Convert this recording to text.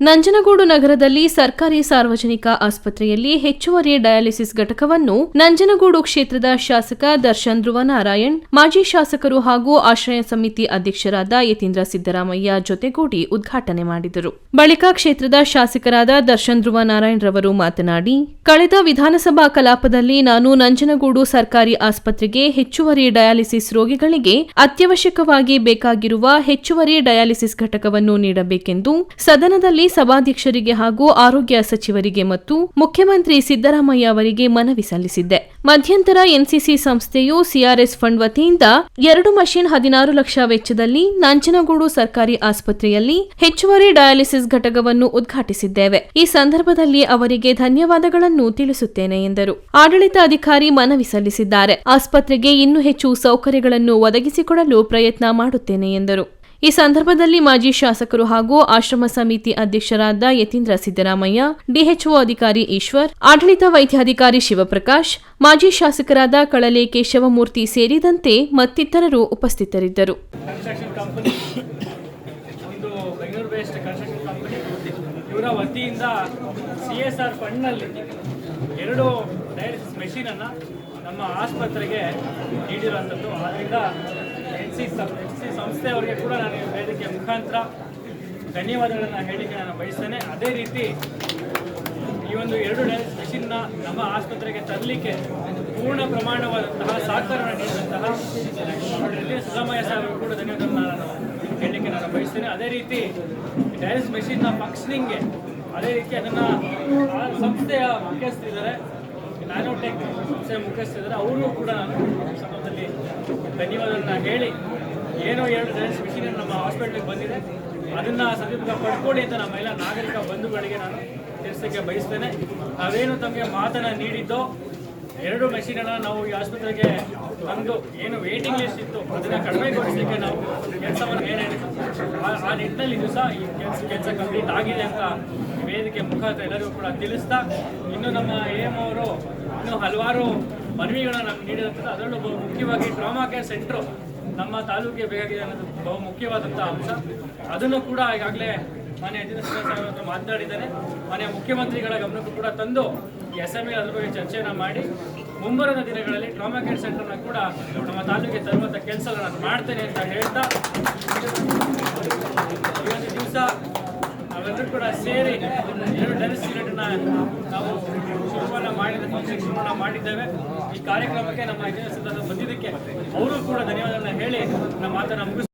ನಂಜನಗೂಡು ನಗರದಲ್ಲಿ ಸರ್ಕಾರಿ ಸಾರ್ವಜನಿಕ ಆಸ್ಪತ್ರೆಯಲ್ಲಿ ಹೆಚ್ಚುವರಿ ಡಯಾಲಿಸಿಸ್ ಘಟಕವನ್ನು ನಂಜನಗೂಡು ಕ್ಷೇತ್ರದ ಶಾಸಕ ದರ್ಶನ್ ಧ್ರುವನಾರಾಯಣ್ ಮಾಜಿ ಶಾಸಕರು ಹಾಗೂ ಆಶ್ರಯ ಸಮಿತಿ ಅಧ್ಯಕ್ಷರಾದ ಯತೀಂದ್ರ ಸಿದ್ದರಾಮಯ್ಯ ಜೊತೆಗೂಡಿ ಉದ್ಘಾಟನೆ ಮಾಡಿದರು. ಬಳಿಕ ಕ್ಷೇತ್ರದ ಶಾಸಕರಾದ ದರ್ಶನ್ ಧ್ರುವನಾರಾಯಣ್ ರವರು ಮಾತನಾಡಿ, ಕಳೆದ ವಿಧಾನಸಭಾ ಕಲಾಪದಲ್ಲಿ ನಾನು ನಂಜನಗೂಡು ಸರ್ಕಾರಿ ಆಸ್ಪತ್ರೆಗೆ ಹೆಚ್ಚುವರಿ ಡಯಾಲಿಸಿಸ್ ರೋಗಿಗಳಿಗೆ ಅತ್ಯವಶ್ಯಕವಾಗಿ ಬೇಕಾಗಿರುವ ಹೆಚ್ಚುವರಿ ಡಯಾಲಿಸಿಸ್ ಘಟಕವನ್ನು ನೀಡಬೇಕೆಂದು ಸದನದಲ್ಲಿ ಸಭಾಧ್ಯಕ್ಷರಿಗೆ ಹಾಗೂ ಆರೋಗ್ಯ ಸಚಿವರಿಗೆ ಮತ್ತು ಮುಖ್ಯಮಂತ್ರಿ ಸಿದ್ದರಾಮಯ್ಯ ಅವರಿಗೆ ಮನವಿ ಸಲ್ಲಿಸಿದ್ದೆ. ಮಧ್ಯಂತರ ಎನ್ಸಿಸಿ ಸಂಸ್ಥೆಯು ಸಿಆರ್ಎಸ್ ಫಂಡ್ ವತಿಯಿಂದ ಎರಡು ಮಷಿನ್ ಹದಿನಾರು ಲಕ್ಷ ವೆಚ್ಚದಲ್ಲಿ ನಂಜನಗೂಡು ಸರ್ಕಾರಿ ಆಸ್ಪತ್ರೆಯಲ್ಲಿ ಹೆಚ್ಚುವರಿ ಡಯಾಲಿಸಿಸ್ ಘಟಕವನ್ನು ಉದ್ಘಾಟಿಸಿದ್ದೇವೆ. ಈ ಸಂದರ್ಭದಲ್ಲಿ ಅವರಿಗೆ ಧನ್ಯವಾದಗಳನ್ನು ತಿಳಿಸುತ್ತೇನೆ ಎಂದರು. ಆಡಳಿತ ಅಧಿಕಾರಿ ಮನವಿ ಸಲ್ಲಿಸಿದ್ದಾರೆ. ಆಸ್ಪತ್ರೆಗೆ ಇನ್ನೂ ಹೆಚ್ಚು ಸೌಕರ್ಯಗಳನ್ನು ಒದಗಿಸಿಕೊಡಲು ಪ್ರಯತ್ನ ಮಾಡುತ್ತೇನೆ ಎಂದರು. ಈ ಸಂದರ್ಭದಲ್ಲಿ ಮಾಜಿ ಶಾಸಕರು ಹಾಗೂ ಆಶ್ರಮ ಸಮಿತಿ ಅಧ್ಯಕ್ಷರಾದ ಯತೀಂದ್ರ ಸಿದ್ದರಾಮಯ್ಯ, ಡಿಎಚ್ಒ ಅಧಿಕಾರಿ ಈಶ್ವರ್, ಆಡಳಿತ ವೈದ್ಯಾಧಿಕಾರಿ ಶಿವಪ್ರಕಾಶ್, ಮಾಜಿ ಶಾಸಕರಾದ ಕಳಲೆ ಕೇಶವಮೂರ್ತಿ ಸೇರಿದಂತೆ ಮತ್ತಿತರರು ಉಪಸ್ಥಿತರಿದ್ದರು. ಇವರ ವತಿಯಿಂದ ಸಿ ಎಸ್ ಆರ್ ಫಂಡ್ನಲ್ಲಿ ಎರಡು ಡಯಾಲಿಸಿಸ್ ಮೆಷಿನನ್ನು ನಮ್ಮ ಆಸ್ಪತ್ರೆಗೆ ನೀಡಿರುವಂಥದ್ದು. ಆದ್ದರಿಂದ ಎನ್ ಸಿ ಸಂಸ್ಥೆ ಸಂಸ್ಥೆಯವರಿಗೆ ಕೂಡ ನಾನು ಹೇಳಿಕೆ ಮುಖಾಂತರ ಧನ್ಯವಾದಗಳನ್ನು ಹೇಳಿಕೆ ನಾನು ಬಯಸ್ತೇನೆ. ಅದೇ ರೀತಿ ಈ ಒಂದು ಎರಡು ಡ್ಯಾನ್ಸ್ ಮೆಷಿನ್ನ ನಮ್ಮ ಆಸ್ಪತ್ರೆಗೆ ತರಲಿಕ್ಕೆ ಪೂರ್ಣ ಪ್ರಮಾಣವಾದಂತಹ ಸಹಕಾರವನ್ನು ನೀಡಿದಂತಹ ಸಿದ್ದರಾಮಯ್ಯ ಸಾಹೇಬರು ಕೂಡ ಧನ್ಯವಾದಗಳನ್ನು ನಾನು ಹೇಳಿಕೆ ನಾನು ಬಯಸ್ತೇನೆ. ಅದೇ ರೀತಿ ಡ್ಯಾನ್ಸ್ ಮೆಷಿನ್ನ ಫಂಕ್ಷನಿಂಗ್ಗೆ ಅದೇ ರೀತಿ ಅದನ್ನು ಆ ಸಂಸ್ಥೆಯ ಮುಖ್ಯಸ್ಥರಿದ್ದಾರೆ. ನ್ಯಾನೋಟೆಕ್ ಸಂಸ್ಥೆಯ ಮುಖ್ಯಸ್ಥರಿದ್ದಾರೆ. ಅವರು ಕೂಡ ನಾನು ಸಂದರ್ಭದಲ್ಲಿ ಧನ್ಯವಾದಗಳನ್ನು ಹೇಳಿ ಏನೋ ಎರಡು ಡಯಾಲಿಸಿಸ್ ಮಿಷಿನ್ ನಮ್ಮ ಹಾಸ್ಪಿಟ್ಲಿಗೆ ಬಂದಿದೆ. ಅದನ್ನು ಸದುಪಯೋಗ ಪಡ್ಕೊಳ್ಳಿ ಅಂತ ನಮ್ಮ ಎಲ್ಲ ನಾಗರಿಕ ಬಂಧುಗಳಿಗೆ ನಾನು ತಿಳಿಸೋಕ್ಕೆ ಬಯಸ್ತೇನೆ. ನಾವೇನು ತಮಗೆ ಮಾತನ್ನು ನೀಡಿದ್ದೋ ಎರಡು ಮೆಷಿನನ್ನು ನಾವು ಈ ಆಸ್ಪತ್ರೆಗೆ ತಂದು ಏನು ವೇಟಿಂಗ್ ಲಿಸ್ಟ್ ಇತ್ತು, ಅದನ್ನು ಕಡಿಮೆಗೊಳಿಸಲಿಕ್ಕೆ ನಾವು ಕೆಲಸವನ್ನು ಏನು ಹೇಳಿದ್ದು ಆ- ನಿಟ್ಟಿನಲ್ಲಿ ಇದು ಸಹ ಈ ಕೆಲಸ ಕೆಲಸ ಕಂಪ್ಲೀಟ್ ಆಗಿದೆ ಅಂತ ವೇದಿಕೆ ಮುಖಾಂತರ ಎಲ್ಲರಿಗೂ ಕೂಡ ತಿಳಿಸ್ತಾ, ಇನ್ನು ನಮ್ಮ ಎ ಎಂ ಅವರು ಇನ್ನು ಹಲವಾರು ಮನವಿಗಳನ್ನು ನಮ್ಗೆ ನೀಡಿದಂಥ ಅದರಲ್ಲೂ ಬಹು ಮುಖ್ಯವಾಗಿ ಟ್ರಾಮಾ ಕೇರ್ ಸೆಂಟ್ರು ನಮ್ಮ ತಾಲೂಕಿಗೆ ಬೇಕಾಗಿದೆ ಅನ್ನೋದು ಬಹು ಮುಖ್ಯವಾದಂಥ ಅಂಶ. ಅದನ್ನು ಕೂಡ ಈಗಾಗಲೇ ಮಾನ್ಯ ಯತೀಂದ್ರ ಸಿದ್ದರಾಮಯ್ಯ ಹತ್ರ ಮಾತನಾಡಿದ್ದಾರೆ. ಮಾನ್ಯ ಮುಖ್ಯಮಂತ್ರಿಗಳ ಗಮನಕ್ಕೂ ಕೂಡ ತಂದು ಎಸ್ ಎಂ ಎ ಅದ್ರ ಬಗ್ಗೆ ಚರ್ಚೆಯನ್ನು ಮಾಡಿ ಮುಂಬರುವ ದಿನಗಳಲ್ಲಿ ಟ್ರಾಮಾ ಕೇರ್ ಸೆಂಟರ್ನ ಕೂಡ ನಮ್ಮ ತಾಲೂಕಿಗೆ ತರುವಂಥ ಕೆಲಸ ಮಾಡ್ತೇನೆ ಅಂತ ಹೇಳ್ತಾ ನಾವೆಲ್ಲರೂ ಕೂಡ ಸೇರಿ ಎರಡು ಡೈರೆಕ್ಟ್ ಯೂನಿಟ್ನ ನಾವು ಶುರುವನ್ನು ಮಾಡಿದ ಶಿಕ್ಷಣವನ್ನ ಮಾಡಿದ್ದೇವೆ. ಈ ಕಾರ್ಯಕ್ರಮಕ್ಕೆ ನಮ್ಮ ಸಿದ್ದರಾಮಯ್ಯ ಬಂದಿದ್ದಕ್ಕೆ ಅವರು ಕೂಡ ಧನ್ಯವಾದಗಳನ್ನ ಹೇಳಿ ನಮ್ಮ ಮಾತನ್ನು